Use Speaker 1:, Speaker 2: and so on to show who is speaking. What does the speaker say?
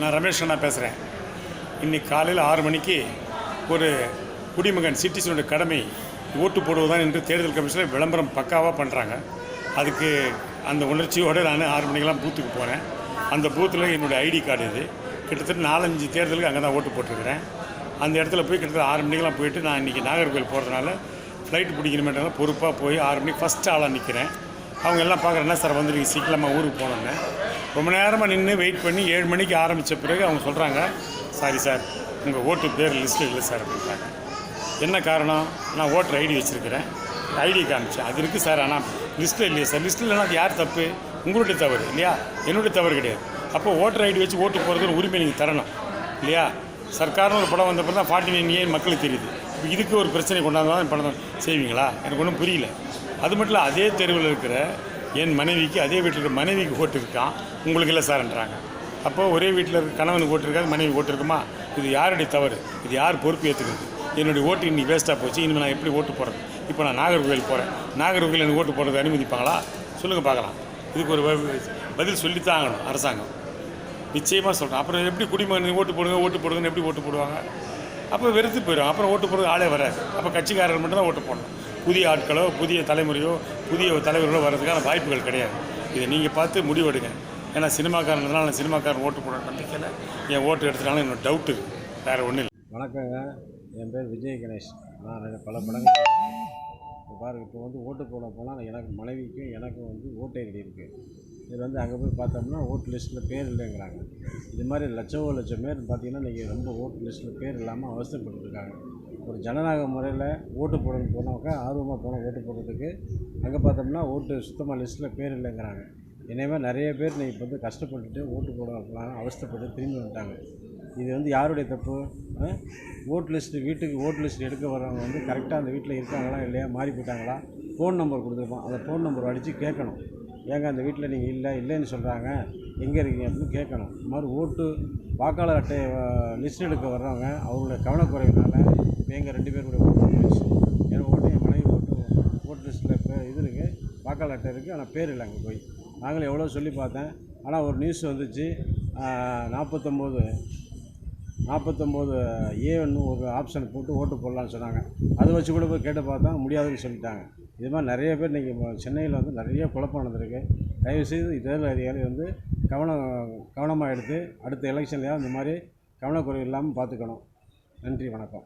Speaker 1: நான் ரமேஷ் அண்ணா பேசுகிறேன் இன்னைக்கு காலையில் ஆறு மணிக்கு ஒரு குடிமகன் சிட்டிசனுடைய கடமை ஓட்டு போடுவதுதான் என்று தேர்தல் கமிஷனில் விளம்பரம் பக்காவாக பண்ணுறாங்க அதுக்கு அந்த உணர்ச்சியோடு நான் ஆறு மணிக்கெல்லாம் பூத்துக்கு போகிறேன் அந்த பூத்தில் என்னுடைய ஐடி கார்டு இது. கிட்டத்தட்ட நாலஞ்சு தேர்தலுக்கு அங்கே தான் ஓட்டு போட்டிருக்கிறேன். அந்த இடத்துல போய் கிட்டத்தட்ட ஆறு மணிக்கெல்லாம் போயிட்டு நான் இன்றைக்கி நாகர்கோவில் போகிறதுனால ஃப்ளைட் பிடிக்கணுமென்றால பொறுப்பாக போய் ஆறு மணிக்கு ஃபஸ்ட் ஆளாக நிற்கிறேன் அவங்க எல்லாம் பார்க்குறேன்னா சார் வந்துருக்கீங்க? சீக்கிரமாக ஊருக்கு போனோன்னே ரொம்ப நேரமாக நின்று வெயிட் பண்ணி ஏழு மணிக்கு ஆரம்பித்த பிறகு அவங்க சொல்கிறாங்க சாரி சார் உங்கள் ஓட்டு பேர் லிஸ்ட்டில் இல்லை சார் அப்படின்றாங்க. என்ன காரணம்? நான் ஓட்டர் ஐடி வச்சுருக்கிறேன். ஐடி காமிச்சேன். அது இருக்குது சார் ஆனால் லிஸ்ட்டில் இல்லையா சார் லிஸ்ட்டில் இல்லைனா அது யார் தப்பு? உங்களுடைய தவறு இல்லையா? என்னுடைய தவறு கிடையாது. அப்போ ஓட்டர் ஐடி வச்சு ஓட்டு போகிறது ஒரு உரிமை நீங்கள் தரணும் இல்லையா? சர்க்கார்னு ஒரு படம் வந்தப்போ தான் ஃபார்ட்டி நைன் ஏன் மக்களுக்கு தெரியுது. இப்போ இதுக்கு ஒரு பிரச்சனை கொண்டாந்து தான் படம் செய்வீங்களா? எனக்கு ஒன்றும் புரியல. அது மட்டும் இல்லை அதே தெருவில் இருக்கிற என் மனைவிக்கு அதே வீட்டில் இருக்க மனைவிக்கு ஓட்டு இருக்கான் உங்களுக்கு இல்லை சார்ன்றாங்க அப்போ ஒரே வீட்டில் இருக்க கணவனுக்கு ஓட்டு இருக்காது மனைவி ஓட்டு இருக்குமா? இது யாருடைய தவறு? இது யார் பொறுப்பு ஏற்றுக்கிறது என்னுடைய ஓட்டு இன்னைக்கு வேஸ்ட்டாக போச்சு இனிமேல் நான் எப்படி ஓட்டு போடுறது? இப்போ நான் நாகர்கோவில் போகிறேன் நாகர்கோவில் எனக்கு ஓட்டு போடுறது அனுமதிப்பாங்களா? சொல்லுங்கள் பார்க்கலாம். இதுக்கு ஒரு பதில் சொல்லித்தான் ஆகணும் அரசாங்கம். நிச்சயமாக சொல்கிறேன் அப்புறம் எப்படி குடிமகன் ஓட்டு போடுங்க ஓட்டு போடுங்கன்னு எப்படி ஓட்டு போடுவாங்க? அப்போ வெறுத்து போயிடும் அப்புறம் ஓட்டு போடுறது ஆளே வராது. அப்போ கட்சிக்காரர்கள் மட்டும்தான் ஓட்டு போடணும். புதிய ஆட்களோ புதிய தலைமுறையோ புதிய தலைவர்களோ வர்றதுக்கான வாய்ப்புகள் கிடையாது. இதை நீங்கள் பார்த்து முடிவெடுங்க. ஏன்னா சினிமாக்காரன்றதுனால நான் சினிமாக்காரன் ஓட்டு போட நம்பிக்கையில் என் ஓட்டு எடுத்துட்டாலும் என்னோட டவுட்டு இருக்குது வேறு ஒன்றும் இல்லை.
Speaker 2: வணக்கங்க. என் பேர் விஜய் கணேஷ். நான் பல படங்கள் இப்போ பாருங்கள் இப்போ வந்து ஓட்டு போட போனால் எனக்கு மனைவிக்கும் எனக்கும் வந்து ஓட்டு ஐடி இருக்குது இதில் வந்து அங்கே போய் பார்த்தோம்னா ஓட்டு லிஸ்ட்டில் பேர் இல்லைங்கிறாங்க. இது மாதிரி லட்சம் லட்சம் பேர் பார்த்தீங்கன்னா இன்றைக்கி ரொம்ப ஓட்டு லிஸ்ட்டில் பேர் இல்லாமல் அவசரப்பட்டுருக்காங்க ஒரு ஜனநாயக முறையில் ஓட்டு போடணும்னு போனவங்க ஆர்வமாக போனோம் ஓட்டு போடுறதுக்கு அங்கே பார்த்தோம்னா ஓட்டு சுத்தமாக லிஸ்ட்டில் பேர் இல்லைங்கிறாங்க. எனவே நிறைய பேர் இன்றைக்கி இப்போ வந்து கஷ்டப்பட்டுட்டு ஓட்டு போட அவஸ்தைப்பட்டு திரும்பி வந்துட்டாங்க. இது வந்து யாருடைய தப்பு? ஓட்டு லிஸ்ட்டு வீட்டுக்கு ஓட்டு லிஸ்ட் எடுக்க வரவங்க வந்து கரெக்டாக அந்த வீட்டில் இருக்காங்களா இல்லையா? மாறி போயிட்டாங்களா? ஃபோன் நம்பர் கொடுத்துருப்போம். அந்த ஃபோன் நம்பர் அடித்து கேட்கணும். ஏங்க அந்த வீட்டில் நீங்கள் இல்லை இல்லைன்னு சொல்கிறாங்க எங்கே இருக்கீங்க அப்படின்னு கேட்கணும். இந்த மாதிரி ஓட்டு வாக்காளர் அட்டை லிஸ்ட் எடுக்க வர்றவங்க அவங்களோட கவனக்குறைவினால இப்போ எங்கள் ரெண்டு பேருடைய ஓட்டு போயிடுச்சு. ஓட்டு என் மனைவி ஓட்டு ஓட்டு லிஸ்ட்டில் இப்போ இது இருக்குது வாக்காளர் அட்டை இருக்குது ஆனால் பேர் இல்லை அங்கே போய். நாங்களும் எவ்வளோ சொல்லி பார்த்தேன். ஆனால் ஒரு நியூஸ் வந்துச்சு. நாற்பத்தொம்போது நாற்பத்தொம்போது ஏன்னு ஒரு ஆப்ஷன் போட்டு ஓட்டு போடலான்னு சொன்னாங்க. அதை வச்சு கூட போய் கேட்டு பார்த்தா முடியாதுன்னு சொல்லிட்டாங்க. இது மாதிரி நிறைய பேர் இன்றைக்கி சென்னையில் வந்து நிறைய குழப்பம் நடந்திருக்கு. தயவுசெய்து தேர்தல் அதிகாரி வந்து கவனம் கவனமாக எடுத்து அடுத்த எலெக்ஷன்லேயாவது இந்த மாதிரி கவனக்குறைவு இல்லாமல் பார்த்துக்கணும். நன்றி வணக்கம்.